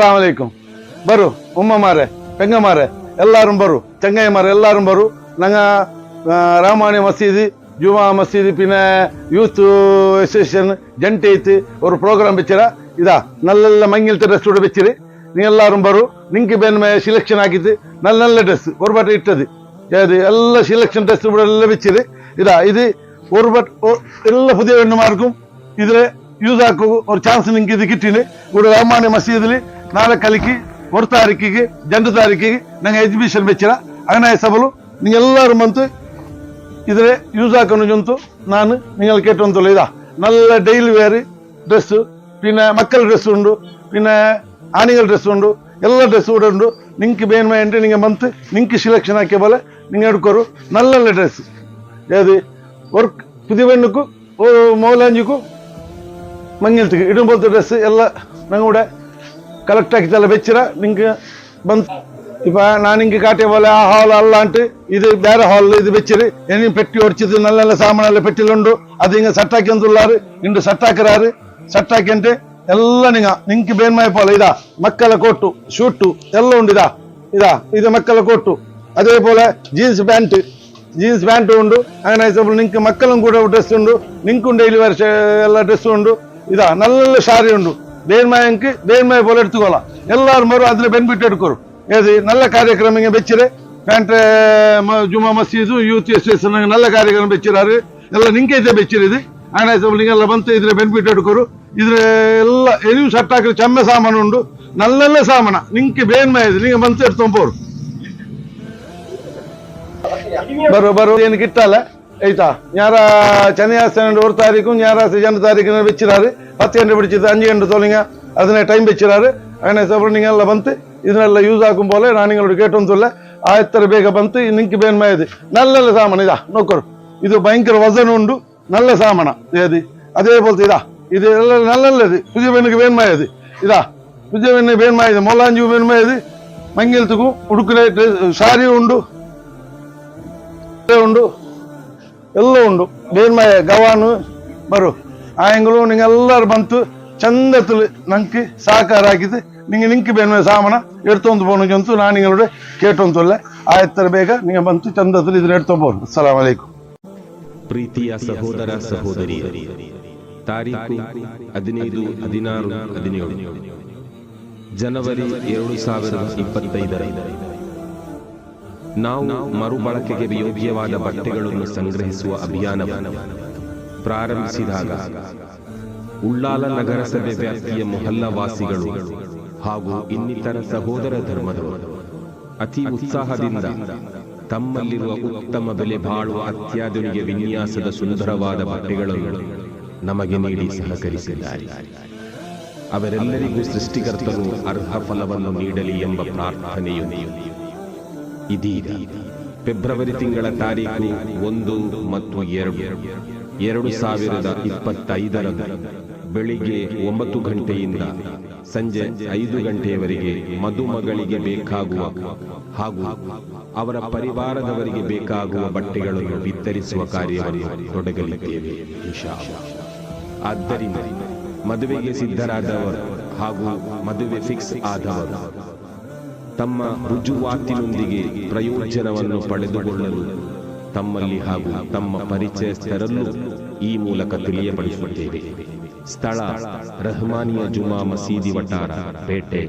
ಅಸಲಾಮಲೈಕು ಬರು ಉಮ್ಮ ಮಾರೆ ಚಂಗ ಮಾರೆ ಎಲ್ಲಾರು ಬರು ಚಂಗಯ್ಯ ಮಾರೆ ಎಲ್ಲರೂ ಬರು ನಂಗ ರಾಮಾಣಿ ಮಸೀದಿ ಜುಮಾ ಮಸೀದಿ ಪಿನ ಯೂತ್ ಅಸೋಸಿಯೇಷನ್ ಜಂಟಿ ಐತಿ ಅವರು ಪ್ರೋಗ್ರಾಮ್ ಬಿಚ್ಚಿರ ಇದ ನಲ್ಲೆಲ್ಲ ಮಂಗಿಲ್ ಡ್ರೆಸ್ ಕೂಡ ಬಿಚ್ಚಿರಿ ನೀ ಬರು ನಿಂಕಿ ಬೆನ್ ಸಿಲೆಕ್ಷನ್ ಆಗಿದ್ದು ನಲ್ಲಿ ನಲ್ಲ ಡ್ರೆಸ್ ಒಬ್ಬ ಬಟ್ಟೆ ಇಟ್ಟದಿ ಯಾವ್ದು ಎಲ್ಲ ಸಿಲೆಕ್ಷನ್ ಡ್ರೆಸ್ ಕೂಡ ಎಲ್ಲ ಬಿಚ್ಚಿರಿ ಇದಾ ಇದು ಒಬ್ಬ ಬಟ್ ಎಲ್ಲ ಪುದಿಯ ಮಾರ್ಗ ಇದ್ರೆ ಯೂಸ್ ಹಾಕೋ ಅವ್ರ ಚಾನ್ಸ್ ನಿಂಗೆ ಇದಕ್ಕಿಟ್ಟಿನಿ ಕೂಡ ರಾಮಾಣಿ ಮಸೀದಿಲಿ ನಾಳೆ ಕಲಿಕೆ, ಹೊರ ತಾರೀಕಿಗೆ ಜನ ತಾರೀಕಿಗೆ ನಂಗೆ ಎಕ್ಸಿಬಿಷನ್ ಬೆಚ್ಚಿರ. ಅಣ್ಣ ಹೆಸಬಲು ನೀಂಗೆಲ್ಲರೂ ಮಂತು ಇದ್ರ ಯೂಸ್ ಹಾಕೊಂಡು ಜಂತು, ನಾನು ನಿಂಗೆ ಕೇಟವಂತ ಇದ. ನಲ್ಲ ಡೈಲಿ ವೇರ್ ಡ್ರೆಸ್ ಪಿನ್ನ ಮಕ್ಕಳ ಡ್ರೆಸ್ ಉಂಡು, ಪಿನ್ನ ಆಣಿಗಳ ಡ್ರೆಸ್ ಉಂಡು, ಎಲ್ಲ ಡ್ರೆಸ್ ಕೂಡ ಉಂಡು ನಿಂಕೆ ಬೇನ್ಮೆ ಅಂಟ್ರಿ ನಿಂಗೆ ಮಂತ್ ನಿಂಕೆ ಸಿಲೆಕ್ಷನ್ ಹಾಕಿ ಬಲೆ, ನಿಂಗೆ ಹಿಡ್ಕೋರು. ನಲ್ಲ ಡ್ರೆಸ್ ಯಾವ್ದು? ವರ್ಕ್ ಪುದಿವೆಣ್ಣಕ್ಕೂ ಮೌಲಾಂಜಿಗೂ, ಮಂಗಿಲ್ತಿಗೆ ಇಡಂಬಲ್ತು ಡ್ರೆಸ್ ಎಲ್ಲ ನಂಗೆ ಕೂಡ ಕಲೆಕ್ಟ್ ಹಾಕಿದ್ದೆಲ್ಲ ಬೆಚ್ಚರ ನಿಂಗೆ ಬಂತು ಇಪ್ಪ ನಾನು ಹಿಂಗೆ ಕಾಟೆ ಬೋಲೆ ಆ ಹಾಲ್ ಅಲ್ಲ ಅಂತ ಇದು ಬೇರೆ ಹಾಲ್ ಇದು ಬೆಚ್ಚಿರಿ ಏನೇನು ಪೆಟ್ಟಿ ಹೊಡ್ಚಿದ್ದು ನಲ್ಲೆಲ್ಲ ಸಾಮಾನೆಲ್ಲ ಪೆಟ್ಟಿಲುಂಡು ಅದು ಹಿಂಗೆ ಸಟ್ ಹಾಕಿಂದುಲ್ಲಾರು ಇಂಡು ಸಟ್ ಹಾಕಿರಾರು ಸಟ್ ಹಾಕಿಂಟೆ ಎಲ್ಲ ನಿಂಗ ನಿಂಗೆ ಬೇನ್ಮಾಯ ಪೋಲ ಇದಾ ಮಕ್ಕಳ ಕೊಟ್ಟು ಶೂಟು ಎಲ್ಲ ಉಂಡು ಇದಾ ಇದಾ ಇದು ಮಕ್ಕಳ ಕೊಟ್ಟು അതേ പോലെ ജീൻസ് പാന്റ് ജീൻസ് പാന്റും ഉണ്ട് അങ്ങനെ വെച്ചപ്പോൾ നിങ്ങൾക്ക് മക്കളും കൂടെ ഡ്രസ്സ് ഉണ്ട് നിങ്ങൾക്കും ഡെയിലി വരെ എല്ലാ ഡ്രസ്സും ഉണ്ട് ഇതാ നല്ല സാരി ഉണ്ട് ಬೇರೆ ಮಾಯಂಕಿ ಬೇರೆ ಮಾಯ ಎಲ್ಲರೂ ಮರು ಅದ್ರ ಬೆನ್ಬಿಟ್ಟು ಎಡ್ಕೋರು ಏಜಿ ನಲ್ಲ ಕಾರ್ಯಕ್ರಮ ಬೆಚ್ಚಿರಿ ಕಂಟ್ರೆ ಜುಮಾ ಮಸೀದು ಯೂತ್ ಎಸ್ ನಲ್ಲ ಕಾರ್ಯಕ್ರಮ ಬೆಚ್ಚಿರೀ ಎಲ್ಲ ನಿಂಕೈತೆ ಬೆಚ್ಚಿರಿ ಅಣ್ಣ ಸಬ್ ಹಿಂಗೆಲ್ಲ ಬಂತ ಇದ್ರೆ ಬೆನಿಫಿಟ್ ಎಡ್ಕೋರು ಇದ್ರೆ ಎಲ್ಲ ಎಲ್ಲಿ ಸಟ್ ಹಾಕಿ ಚಮ್ಮೆ ಸಾಮಾನು ಉಂಡು ನಲ್ಲೆಲ್ಲ ಸಾಮಾನ ನಿಂಕೆ ಬೇನ್ ಮಾಯ್ದು ನಿಂಗೆ ಬಂತ ಎಡ್ತೊಂಬೋರು ಬರೋ ಬರೋ ಏನು ಕಿಟ್ಟಲ್ಲ ಆಯ್ತಾ ಯಾರ ಶನಿ ಆಸನ ஒரு ತಾರೀಕು ಯಾರ ரெண்டு ತಾರೀಕಿನ வெச்சிறாரு பத்து கண்டு பிடிச்சது அஞ்சு கண்டு சொல்லுங்க அதனை டைம் வச்சிறாரு அதனை சொல்ற நீங்கள்ல ಬಂತು ಇದನ್ನೆಲ್ಲ ಯೂಸ್ ಆಗುವ ಬೋಲೆ ನಾನು ನಿಂಗಳೋಡು ಕೇಟೊಂದು ಇಲ್ಲ ಆಯ್ತರ ಬೇಗ ಬಂತು ನಿಂಕಿ ಬೇನ್ ಮಾಯದು ನಲ್ಲೆಲ್ಲ ಸಾಮಾನು ಇದಾ ನೋಕ್ಕರು ಇದು ಭಯಂಕರ ವಜನ ಉಂಡು ನಲ್ಲ ಸಾಮಾನ ಏದಿ ಅದೇ ಬೋಲ್ತು ಇದಾ ಇದು ಎಲ್ಲ ನಲ್ಲಲ್ಲದು ಪುಜಬೆನ್ನಿಗೆ ಬೇನ್ ಮಾಯದು ಇದಾ ಪುಜಬೆನ್ನಿ ಬೇನ್ ಮಾಯದು ಮೊಲಾಂಜು ಬೇನ್ ಮಾಯದು ಮಂಗಿಲ್ತುಕು ಉಡುಕುನೆ ಸಾರಿ ಉಂಡು ಉಂಡು ಎಲ್ಲ ಉಂಡು. ನೀರ್ಮಯ ಗವಾನು ಬರು. ಆಯಂಗಲು ನಿಂಗೆ ಎಲ್ಲರು ಬಂತು, ಚಂದ ತುಲಿ ನಂಕಿ ಸಹಕಾರ ಆಗಿದೆ ನಿಂಗೆ ನಿಂಕಿ ಬೇನ್ಮೆ ಸಾಮಾನ ಎಡ್ತೊಂದು ಬೋನಿಗೆ ಅಂತೂ ನಾನು ನಿಂಗಳೋಡೆ ಕೇಟೊಂತಲ್ಲ ಆಯ್ತರ ಬೇಗ, ನಿಂಗೆ ಬಂತು, ಚಂದ ತುಲಿ ಇದನ್ನ ಎಡ್ತೊಬೋದು ಅಸ್ಸಲಾಂ ಅಲೈಕು ಪ್ರೀತಿಯ ಸಹೋದರ ಸಹೋದರಿ ತಾರೀಕು ಹದಿನೈದು, ಹದಿನಾರು, ಹದಿನೇಳು. ಜನವರಿ ಎರಡು ಸಾವಿರದ ಇಪ್ಪತ್ತೈದರ ನಾವು ಮರುಬಳಕೆಗೆ ಯೋಗ್ಯವಾದ ಬಟ್ಟೆಗಳನ್ನು ಸಂಗ್ರಹಿಸುವ ಅಭಿಯಾನವನ್ನು ಪ್ರಾರಂಭಿಸಿದಾಗ ಉಳ್ಳಾಲ ನಗರಸಭೆ ವ್ಯಾಪ್ತಿಯ ಮೊಹಲ್ಲವಾಸಿಗಳು ಹಾಗೂ ಇನ್ನಿತರ ಸಹೋದರ ಧರ್ಮದವರು ಅತಿ ಉತ್ಸಾಹದಿಂದ ತಮ್ಮಲ್ಲಿರುವ ಉತ್ತಮ ಬೆಲೆ ಬಾಳುವ ಅತ್ಯಾಧುನಿಕ ವಿನ್ಯಾಸದ ಸುಂದರವಾದ ಬಟ್ಟೆಗಳನ್ನು ನಮಗೆ ನೀಡಿ ಸಹಕರಿಸಿದ್ದಾರೆ. ಅವರೆಲ್ಲರಿಗೂ ಸೃಷ್ಟಿಕರ್ತರು ಅರ್ಹ ಫಲವನ್ನು ನೀಡಲಿ ಎಂಬ ಪ್ರಾರ್ಥನೆಯೊಂದಿಗೆ ಇದೀಗ ಫೆಬ್ರವರಿ ತಿಂಗಳ ತಾರೀಕು ಒಂದು ಮತ್ತು ಎರಡು ಎರಡು ಸಾವಿರದ ಇಪ್ಪತ್ತೈದರಂದು ಬೆಳಿಗ್ಗೆ ಒಂಬತ್ತು ಗಂಟೆಯಿಂದ ಸಂಜೆ ಐದು ಗಂಟೆಯವರೆಗೆ ಮದುಮಗಳಿಗೆ ಬೇಕಾಗುವ ಹಾಗೂ ಅವರ ಪರಿವಾರದವರಿಗೆ ಬೇಕಾಗುವ ಬಟ್ಟೆಗಳನ್ನು ವಿತರಿಸುವ ಕಾರ್ಯವನ್ನು ತೊಡಗಲಿದ್ದೇವೆ. ಆದ್ದರಿಂದ ಮದುವೆಗೆ ಸಿದ್ಧರಾದವರು ಹಾಗೂ ಮದುವೆ ಫಿಕ್ಸ್ ಆದವರು ತಮ್ಮ ರುಜುವಾತಿನೊಂದಿಗೆ ಪ್ರಯೋಜನವನ್ನು ಪಡೆದುಕೊಳ್ಳಲು ತಮ್ಮಲ್ಲಿ ಹಾಗೂ ತಮ್ಮ ಪರಿಚಯಸ್ಥರಲ್ಲೂ ಈ ಮೂಲಕ ತಿಳಿಯಪಡಿಸುತ್ತೇವೆ. ಸ್ಥಳ ರಹಮಾನಿಯ ಜುಮಾ ಮಸೀದಿ ವಟಾರ ಪೇಟೆ